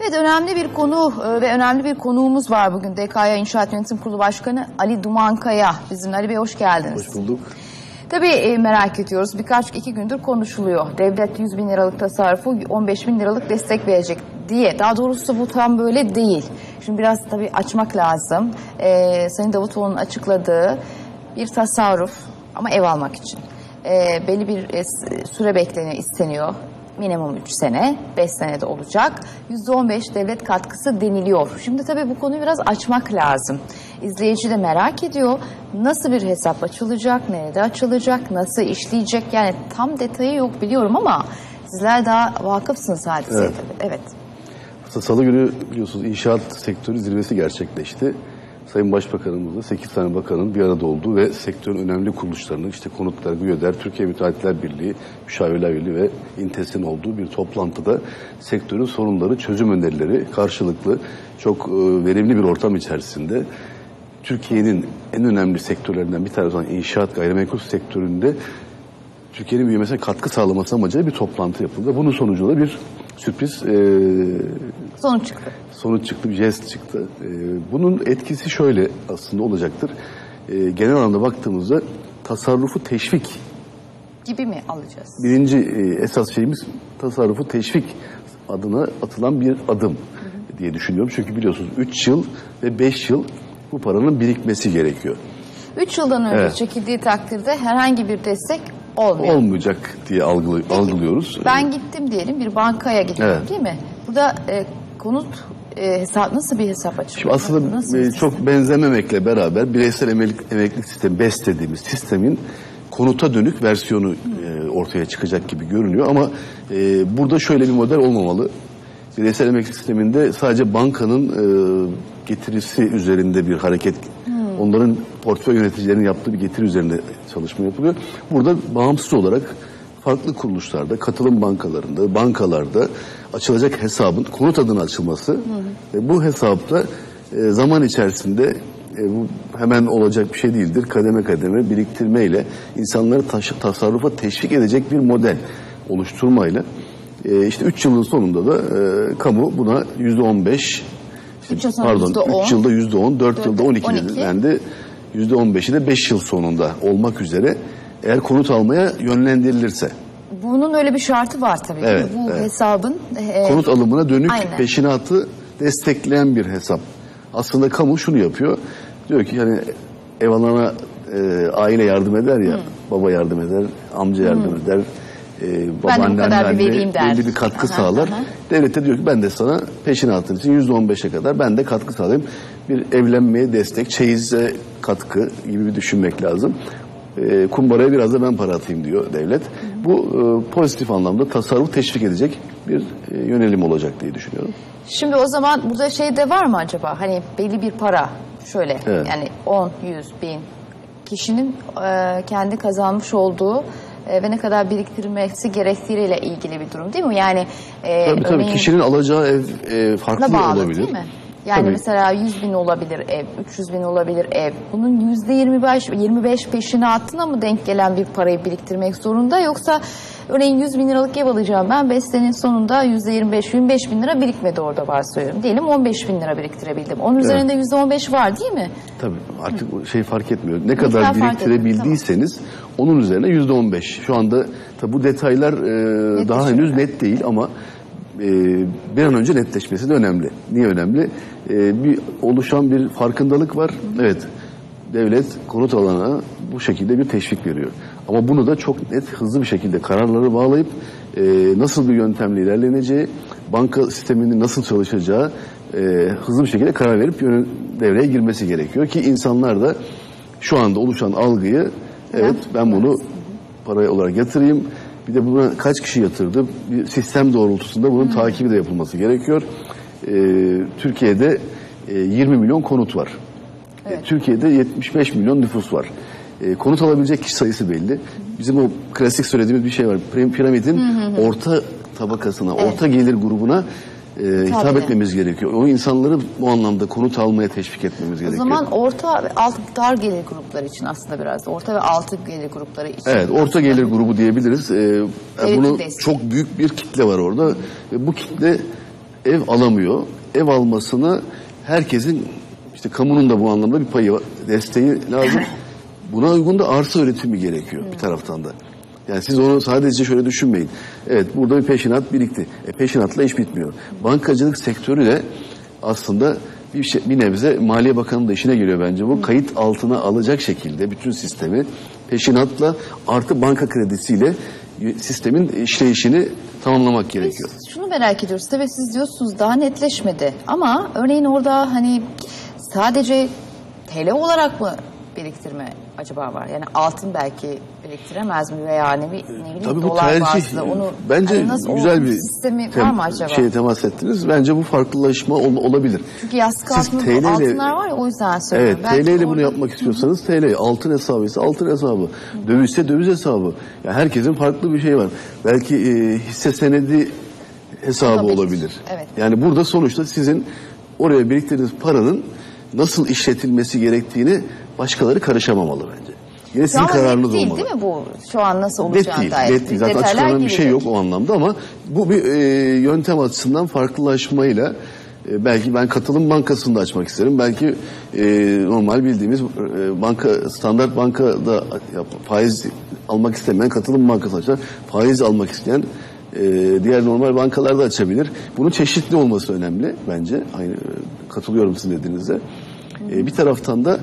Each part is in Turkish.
Evet önemli bir konu e, ve önemli bir konuğumuz var bugün. DKYa İnşaat Yönetim Kurulu Başkanı Ali Dumankaya. Bizimle Ali Bey hoş geldiniz. Hoş bulduk. Tabii e, merak ediyoruz. Birkaç iki gündür konuşuluyor. Devlet 100 bin liralık tasarrufu 15 bin liralık destek verecek diye. Daha doğrusu bu tam böyle değil. Şimdi biraz tabii açmak lazım. Ee, Sayın Davutoğlu'nun açıkladığı bir tasarruf ama ev almak için. Ee, belli bir e, süre bekleniyor, isteniyor. Minimum 3 sene, 5 senede olacak. %15 devlet katkısı deniliyor. Şimdi tabii bu konuyu biraz açmak lazım. İzleyici de merak ediyor. Nasıl bir hesap açılacak, nerede açılacak, nasıl işleyecek? Yani tam detayı yok biliyorum ama sizler daha vakıfsınız hadiseye Evet. tabii. Evet. Salı günü biliyorsunuz inşaat sektörü zirvesi gerçekleşti. Sayın Başbakanımızla 8 tane bakanın bir arada olduğu ve sektörün önemli kuruluşlarının işte konutlar, GÜYÖDER, Türkiye Müteahhitler Birliği, Müşavirler Birliği ve İNTES'in olduğu bir toplantıda sektörün sorunları, çözüm önerileri karşılıklı çok e, verimli bir ortam içerisinde Türkiye'nin en önemli sektörlerinden bir tanesi olan inşaat gayrimenkul sektöründe Türkiye'nin büyümesine katkı sağlaması amacıyla bir toplantı yapıldı. Bunun sonucunda bir sürpriz e, Sonuç çıktı. sonuç çıktı, bir jest çıktı. E, bunun etkisi şöyle aslında olacaktır. E, genel anlamda baktığımızda tasarrufu teşvik. Gibi mi alacağız? Birinci e, esas şeyimiz tasarrufu teşvik adına atılan bir adım diye düşünüyorum. Çünkü biliyorsunuz 3 yıl ve 5 yıl bu paranın birikmesi gerekiyor. 3 yıldan önce Evet. çekildiği takdirde herhangi bir destek olmuyor. Olmayacak diye algılı- algılıyoruz. Ben gittim diyelim bir bankaya gittim Evet. değil mi? Burada e, konut e, hesap nasıl bir hesap açılıyor? Şimdi aslında Nasıl e, çok benzememekle beraber bireysel emeklilik, emeklilik sistemi BES dediğimiz sistemin konuta dönük versiyonu e, ortaya çıkacak gibi görünüyor ama e, burada şöyle bir model olmamalı. Bireysel emeklilik sisteminde sadece bankanın e, getirisi üzerinde bir hareket, onların portföy yöneticilerinin yaptığı bir getiri üzerinde çalışma yapılıyor. Burada bağımsız olarak farklı kuruluşlarda, katılım bankalarında, bankalarda açılacak hesabın konut adına açılması ve bu hesapta e, zaman içerisinde e, bu hemen olacak bir şey değildir. Kademe kademe biriktirmeyle insanları taş- tasarrufa teşvik edecek bir model oluşturmayla e, işte 3 yılın sonunda da e, kamu buna yüzde 15 Üç yıl sonra pardon yüzde on. 3 yılda yüzde 10 4 yılda 12 12. dedi. yüzde 15'i de 5 yıl sonunda olmak üzere eğer konut almaya yönlendirilirse Bunun öyle bir şartı var tabii. Evet, Bu evet. hesabın e, konut alımına dönük Aynen. peşinatı destekleyen bir hesap. Aslında kamu şunu yapıyor. Diyor ki yani ev alana e, aile yardım eder ya. Baba yardım eder, amca yardım eder. E, babaanne, anneanne belli bir katkı Aha, sağlar. aha. Devlet de diyor ki ben de sana peşinatın için yüzde on beşe kadar ben de katkı sağlayayım. Bir evlenmeye destek, çeyize katkı gibi bir düşünmek lazım. E, kumbaraya biraz da ben para atayım diyor devlet. Bu e, pozitif anlamda tasarruf teşvik edecek bir e, yönelim olacak diye düşünüyorum. Şimdi o zaman burada şey de var mı acaba? Hani belli bir para şöyle Evet. yani 10, 100, bin kişinin e, kendi kazanmış olduğu e, ve ne kadar biriktirmesi gerektiğiyle ilgili bir durum değil mi? Yani e, Tabii tabii örneğin- kişinin alacağı ev e, farklı bağlı olabilir. değil mi? Yani Tabii. mesela 100 bin olabilir ev, 300 bin olabilir ev. Bunun yüzde 25, 25 peşinatına mı denk gelen bir parayı biriktirmek zorunda? Yoksa örneğin 100 bin liralık ev alacağım ben 5 senenin sonunda yüzde 25, 25 bin lira birikmedi orada varsayıyorum. Diyelim 15 bin lira biriktirebildim. Onun üzerinde yüzde 15 var değil mi? Tabii artık o şey fark etmiyor. Ne Miktar kadar biriktirebildiyseniz onun üzerine yüzde on beş. Şu anda tabii bu detaylar e, daha henüz net değil ama bir an önce netleşmesi de önemli. Niye önemli? E, bir oluşan bir farkındalık var. Evet. Devlet konut alana bu şekilde bir teşvik veriyor. Ama bunu da çok net, hızlı bir şekilde kararları bağlayıp e, nasıl bir yöntemle ilerleneceği, banka sisteminin nasıl çalışacağı e, hızlı bir şekilde karar verip yöne- devreye girmesi gerekiyor ki insanlar da şu anda oluşan algıyı evet ben bunu paraya olarak yatırayım. Bir de buna kaç kişi yatırdı? Bir sistem doğrultusunda bunun takibi de yapılması gerekiyor. E, Türkiye'de e, 20 milyon konut var. E, Türkiye'de 75 milyon nüfus var. E, konut alabilecek kişi sayısı belli. Bizim o klasik söylediğimiz bir şey var. Pir- Piramidin orta tabakasına, orta gelir grubuna e, hitap etmemiz gerekiyor. O insanları bu anlamda konut almaya teşvik etmemiz O gerekiyor. zaman orta ve alt dar gelir grupları için aslında biraz da orta ve altı gelir grupları için. Evet, orta gelir grubu diyebiliriz. Ee, Evet, bunu destek. çok büyük bir kitle var orada. Ve bu kitle ev alamıyor. Ev almasına herkesin işte kamunun da bu anlamda bir payı var, desteği lazım. Buna uygun da arsa üretimi gerekiyor bir taraftan da. Yani siz onu sadece şöyle düşünmeyin. Evet burada bir peşinat birikti. E, peşinatla iş bitmiyor. Bankacılık sektörü de aslında bir, şey, bir nebze Maliye Bakanı'nın da işine geliyor bence bu. Kayıt altına alacak şekilde bütün sistemi peşinatla artı banka kredisiyle sistemin işleyişini tamamlamak gerekiyor. Biz şunu merak ediyoruz. Tabii siz diyorsunuz daha netleşmedi. Ama örneğin orada hani sadece TL olarak mı biriktirme acaba var? Yani altın belki biriktiremez mi veya ne, bi- ne bileyim Tabii bu dolar tercih. bazlı onu bence hani nasıl, güzel bir sistemi tem- var mı acaba? şeye temas ettiniz. Bence bu farklılaşma ol- olabilir. Çünkü TL ile- altınlar var ya o yüzden Evet, söylüyorum. Belki TL ile bunu yapmak istiyorsanız TL, altın hesabı ise altın hesabı, dövizse döviz hesabı. Ya herkesin farklı bir şey var. Belki e, hisse senedi hesabı Olabilir. olabilir. Evet. Yani burada sonuçta sizin oraya biriktirdiğiniz paranın nasıl işletilmesi gerektiğini başkaları karışamamalı bence. Yine sizin net kararınız değil olmalı. değil mi bu? Şu an nasıl Net olacağına değil, dair. net değil. Zaten detaylar açıklanan bir şey yok o anlamda ama bu bir e, yöntem açısından farklılaşmayla e, belki ben katılım bankasını da açmak isterim. Belki e, normal bildiğimiz e, banka standart bankada yap- faiz almak istemeyen katılım bankası açar. Faiz almak isteyen e, diğer normal bankalar da açabilir. Bunun çeşitli olması önemli bence. Aynı e, katılıyorum sizin dediğinize. E, bir taraftan da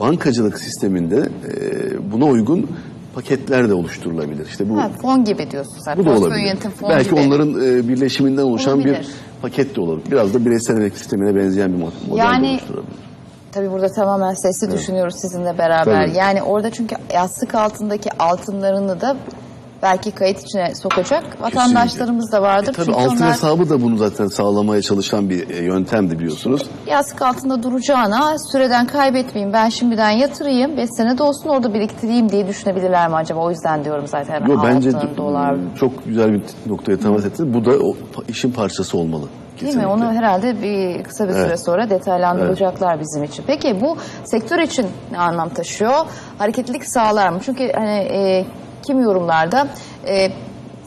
bankacılık sisteminde e, buna uygun paketler de oluşturulabilir. İşte bu Ha, fon gibi diyorsun sen. bu da olabilir. yönetim fonu Belki gibi. onların e, birleşiminden oluşan Olabilir. bir paket de olabilir. Biraz da bireysel emekli sistemine benzeyen bir mod- model Yani- oluşturabilir. Tabii burada tamamen sesli düşünüyoruz sizinle beraber. Tabii. Yani orada çünkü yastık altındaki altınlarını da belki kayıt içine sokacak vatandaşlarımız da vardır. E, tabii çünkü altın onlar hesabı da bunu zaten sağlamaya çalışan bir e, yöntemdi biliyorsunuz. yastık altında duracağına süreden kaybetmeyeyim ben şimdiden yatırayım 5 sene de olsun orada biriktireyim diye düşünebilirler mi acaba? O yüzden diyorum zaten Yo, bence altın, dolar çok güzel bir noktaya temas ettiniz. Bu da o işin parçası olmalı. Değil mi? Kesinlikle. Onu herhalde bir kısa bir süre Evet. sonra detaylandıracaklar bizim için. Peki bu sektör için ne anlam taşıyor? Hareketlilik sağlar mı? Çünkü hani e, kim yorumlarda e,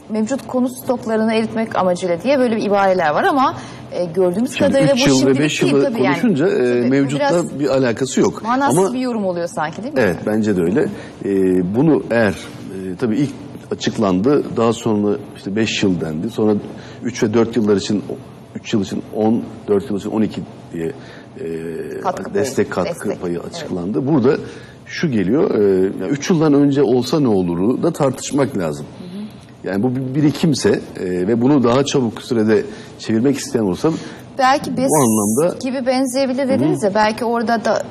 mevcut konut stoklarını eritmek amacıyla diye böyle bir ibareler var ama e, gördüğümüz Şimdi kadarıyla 3 bu yıl ve şimdilik 5 değil yılı tabii yani. konuşunca e, bu mevcutta biraz bir alakası yok. manasız Ama bir yorum oluyor sanki değil mi? Evet bence de öyle. Ee, bunu eğer e, tabii ilk açıklandı daha sonra işte 5 yıl dendi. Sonra 3 ve 4 yıllar için 3 yıl için 10, 4 yıl için 12 diye e, Katkı payı, destek katkı destek, payı evet. açıklandı. Burada şu geliyor 3 yıldan önce olsa ne oluru da tartışmak lazım. Yani bu bir birikimse e, ve bunu daha çabuk sürede çevirmek isteyen olsa Belki BES Bu anlamda- gibi benzeyebilir dediniz ya belki orada da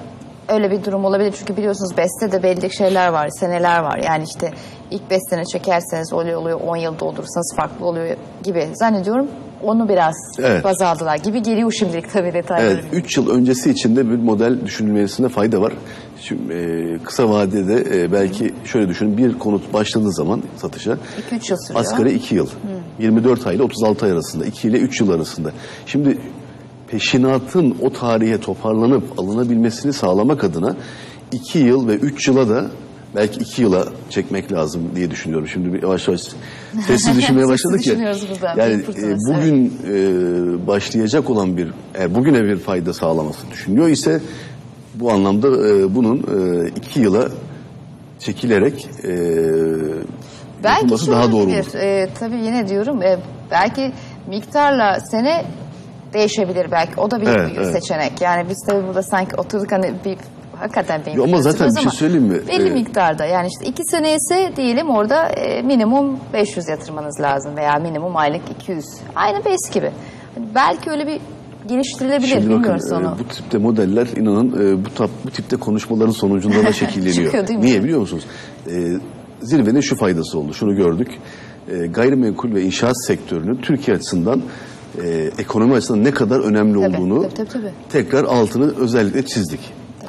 öyle bir durum olabilir. Çünkü biliyorsunuz BES'te de belli şeyler var, seneler var. Yani işte ilk 5 sene çekerseniz oluyor oluyor 10 yıl doldurursanız farklı oluyor gibi. Zannediyorum onu biraz Evet. baz aldılar gibi geliyor şimdilik tabii detayları. Evet, 3 yıl öncesi için de bir model düşünülmesine fayda var. Şimdi e, kısa vadede e, belki şöyle düşünün bir konut başladığı zaman satışa 2-3 yıl sürüyor. asgari 2 yıl. 24 ay ile 36 ay arasında 2 ile 3 yıl arasında. Şimdi peşinatın o tarihe toparlanıp alınabilmesini sağlamak adına 2 yıl ve 3 yıla da belki 2 yıla çekmek lazım diye düşünüyorum. Şimdi bir yavaş yavaş sessiz düşünmeye başladık ya. Yani e, bugün e, başlayacak olan bir eğer bugüne bir fayda sağlaması düşünüyor ise bu anlamda e, bunun e, iki yıla çekilerek e, Belki daha doğru olur. Ee, tabii yine diyorum e, belki miktarla sene değişebilir belki. O da bir Evet, bir evet. seçenek. Yani biz tabii burada sanki oturduk hani bir hakikaten Yo, ama zaten bir şey söyleyeyim mi? Belli Ee, miktarda yani işte iki sene ise diyelim orada e, minimum 500 yatırmanız lazım veya minimum aylık 200. Aynı BES gibi. Hani belki öyle bir geliştirilebilir Şimdi bakın bilmiyoruz e, onu. bu tipte modeller inanın e, bu, tap, bu tipte konuşmaların sonucunda da şekilleniyor. Çıkıyor değil mi? Niye biliyor musunuz? E, zirvenin şu faydası oldu. Şunu gördük. E, gayrimenkul ve inşaat sektörünün Türkiye açısından e, ekonomi açısından ne kadar önemli Tabii, olduğunu tabii, tabii, tabii. tekrar altını özellikle çizdik.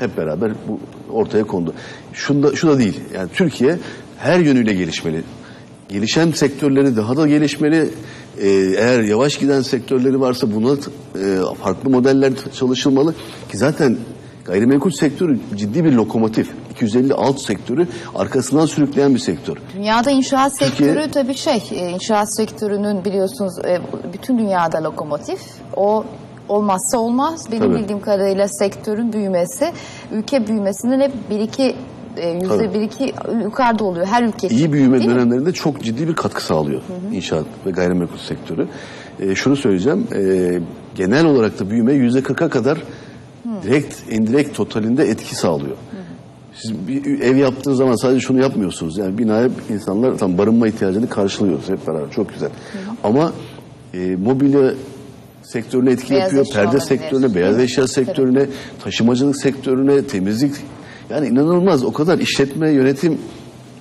Hep beraber bu ortaya kondu. Şunda, şu da değil. Yani Türkiye her yönüyle gelişmeli. Gelişen sektörleri daha da gelişmeli. Ee, eğer yavaş giden sektörleri varsa buna e, farklı modeller çalışılmalı. Ki zaten Gayrimenkul sektörü ciddi bir lokomotif. 250 alt sektörü arkasından sürükleyen bir sektör. Dünyada inşaat Türkiye- sektörü tabii şey, e, inşaat sektörünün biliyorsunuz e, bütün dünyada lokomotif. O olmazsa olmaz. Benim Tabii. bildiğim kadarıyla sektörün büyümesi, ülke büyümesinin hep bir iki e, yüzde bir iki yukarıda oluyor her ülke için. İyi büyüme Değil mi? dönemlerinde çok ciddi bir katkı sağlıyor inşaat ve gayrimenkul sektörü. Ee, şunu söyleyeceğim, e, genel olarak da büyüme yüzde 40'a kadar direkt, indirekt totalinde etki sağlıyor. Siz bir ev yaptığınız zaman sadece şunu yapmıyorsunuz. Yani binaya insanlar tam barınma ihtiyacını karşılıyoruz hep beraber. Çok güzel. Ama e, mobilya sektörüne etki Beyaz yapıyor. Perde olabilir. sektörüne, beyaz Evet. eşya sektörüne, taşımacılık sektörüne, temizlik. Yani inanılmaz o kadar işletme, yönetim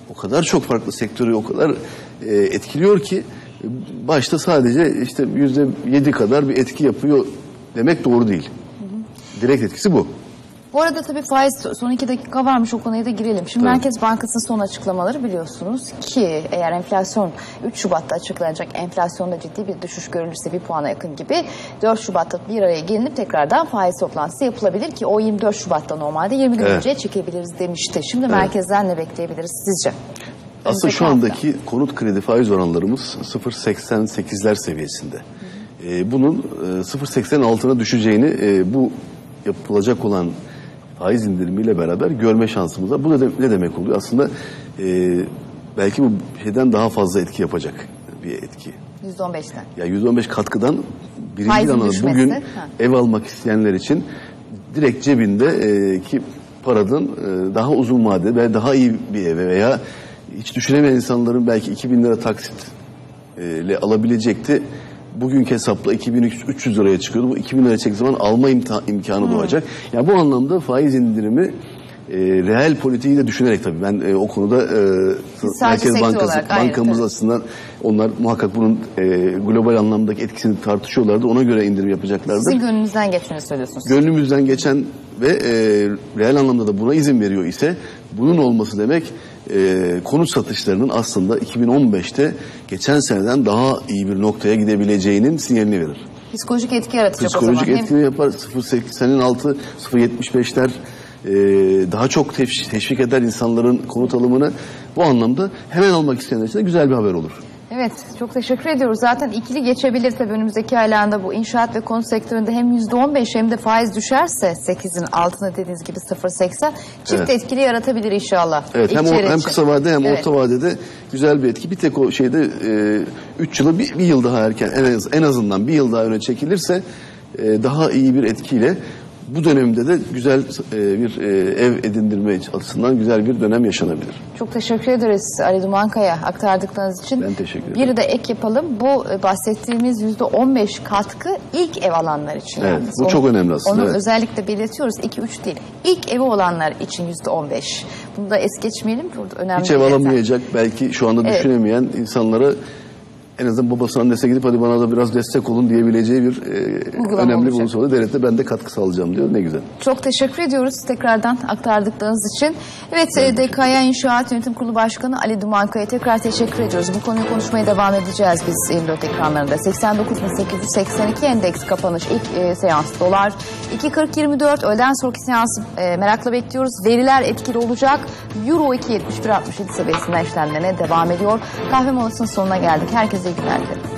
o kadar çok farklı sektörü o kadar e, etkiliyor ki başta sadece işte yüzde yedi kadar bir etki yapıyor demek doğru değil. Direkt etkisi bu. Bu arada tabii faiz son iki dakika varmış o konuya da girelim. Şimdi Tabii. Merkez Bankası'nın son açıklamaları biliyorsunuz ki eğer enflasyon 3 Şubat'ta açıklanacak enflasyonda ciddi bir düşüş görülürse bir puana yakın gibi 4 Şubat'ta bir araya gelinip tekrardan faiz toplantısı yapılabilir ki o 24 Şubat'ta normalde 20 gün Evet. önce çekebiliriz demişti. Şimdi merkezden ne bekleyebiliriz sizce? Aslında şu hafta. andaki konut kredi faiz oranlarımız 0.88'ler seviyesinde. Ee, bunun e, 0.80'in altına düşeceğini e, bu yapılacak olan faiz indirimiyle beraber görme şansımız var. Bu ne, ne demek oluyor? Aslında e, belki bu şeyden daha fazla etki yapacak bir etki. %15'ten. Ya %15 katkıdan birinci Faizin anlamda düşmesi, bugün ha. ev almak isteyenler için direkt cebinde e, ki paranın e, daha uzun vadede ve daha iyi bir eve veya hiç düşünemeyen insanların belki 2000 lira taksit e, ile alabilecekti. Bugünkü hesapla 2300 liraya çıkıyordu. Bu 2000 liraya çektiği zaman alma imkanı doğacak. Yani bu anlamda faiz indirimi e, reel politiği de düşünerek tabii ben e, o konuda e, sadece sektör olarak, Bankamız tabii. açısından onlar muhakkak bunun e, global anlamdaki etkisini tartışıyorlardı. Ona göre indirim yapacaklardır. Sizin gönlünüzden geçmeni söylüyorsunuz. Gönlümüzden geçen ve e, reel anlamda da buna izin veriyor ise bunun olması demek e, konut satışlarının aslında 2015'te geçen seneden daha iyi bir noktaya gidebileceğinin sinyalini verir. Psikolojik etki yaratacak Psikolojik o zaman. Hem- etkini yapar. 0.80'in altı 0.75'ler e, daha çok teş- teşvik eder insanların konut alımını. Bu anlamda hemen almak isteyenler için de güzel bir haber olur. Evet, çok teşekkür ediyoruz. Zaten ikili geçebilir tabii önümüzdeki aylarda bu inşaat ve konut sektöründe hem %15 hem de faiz düşerse 8'in altına dediğiniz gibi 0.80 çift Evet. etkili yaratabilir inşallah. Evet hem, o- hem kısa vade hem Evet. orta vadede güzel bir etki. Bir tek o şeyde 3 yılı bir, bir yıl daha erken en, az, en azından bir yıl daha öne çekilirse e, daha iyi bir etkiyle bu dönemde de güzel e, bir e, ev edindirme açısından güzel bir dönem yaşanabilir. Çok teşekkür ederiz Ali Dumankaya aktardıklarınız için. Ben teşekkür ederim. Bir de ek yapalım. Bu e, bahsettiğimiz %15 katkı ilk ev alanlar için. Evet, yalnız. bu çok önemli aslında, Onu evet. özellikle belirtiyoruz. 2-3 değil. İlk evi olanlar için %15. Bunu da es geçmeyelim. Burada önemli Hiç ev alamayacak belki şu anda Evet. düşünemeyen insanlara en azından babasının annesi gidip hadi bana da biraz destek olun diyebileceği bir e, Uygulama önemli bir olacak. unsur. Devlet de ben de katkı sağlayacağım diyor. Ne güzel. Çok teşekkür ediyoruz tekrardan aktardıklarınız için. Evet e, DKYa İnşaat Yönetim Kurulu Başkanı Ali Dumankaya tekrar teşekkür ediyoruz. Bu konuyu konuşmaya devam edeceğiz biz 24 ekranlarında. 89.882 endeks kapanış ilk e, seans dolar. 2.40-24 öğleden sonraki seansı e, merakla bekliyoruz. Veriler etkili olacak. Euro 2.71.67 seviyesinden işlemlerine devam ediyor. Kahve molasının sonuna geldik. Herkese music.